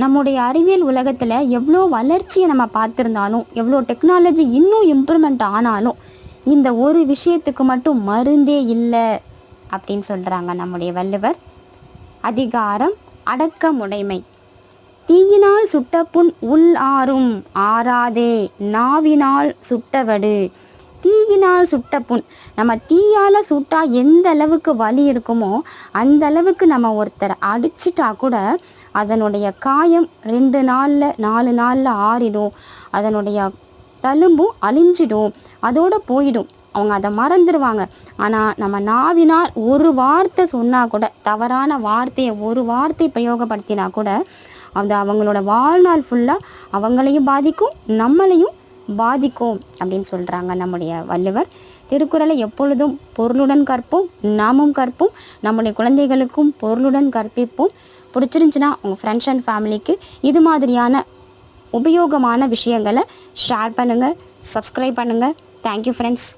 நம்முடைய அறிவியல் உலகத்தில் எவ்வளோ வளர்ச்சியை நம்ம பார்த்துருந்தாலும் எவ்வளோ டெக்னாலஜி இன்னும் இம்ப்ரூவ்மெண்ட் ஆனாலும் இந்த ஒரு விஷயத்துக்கு மட்டும் மருந்தே இல்லை அப்படின்னு சொல்கிறாங்க நம்முடைய வள்ளுவர். அதிகாரம் அடக்கமுடைமை. தீயினால் சுட்ட புண் உள் ஆறும் ஆறாதே நாவினால் சுட்டவடு. தீயினால் சுட்ட புண். நம்ம தீயால் சுட்டா எந்த அளவுக்கு வலி இருக்குமோ அந்த அளவுக்கு நம்ம ஒருத்தரை அடிச்சிட்டா கூட அதனுடைய காயம் ரெண்டு நாளில் நாலு நாளில் ஆறிடும். அதனுடைய தழும்பும் அழிஞ்சிடும். அதோடு போயிடும். அவங்க அதை மறந்துடுவாங்க ஆனால் நம்ம நாவினால் ஒரு வார்த்தை சொன்னால் கூட தவறான வார்த்தையை ஒரு வார்த்தை பிரயோகப்படுத்தினா கூட அது அவங்களோட வாழ்நாள் ஃபுல்லாக அவங்களையும் பாதிக்கும் நம்மளையும் பாதிக்கும் அப்படின்னு சொல்கிறாங்க நம்முடைய வள்ளுவர். திருக்குறளை எப்பொழுதும் பொருளுடன் கற்போம் நாமும் கற்போம் நம்முடைய குழந்தைகளுக்கும் பொருளுடன் கற்பிப்போம். பிடிச்சிருந்துச்சுன்னா உங்கள் ஃப்ரெண்ட்ஸ் அண்ட் ஃபேமிலிக்கு இது மாதிரியான உபயோகமான விஷயங்களை ஷேர் பண்ணுங்கள் சப்ஸ்கிரைப் பண்ணுங்கள் தேங்க்யூ ஃப்ரெண்ட்ஸ்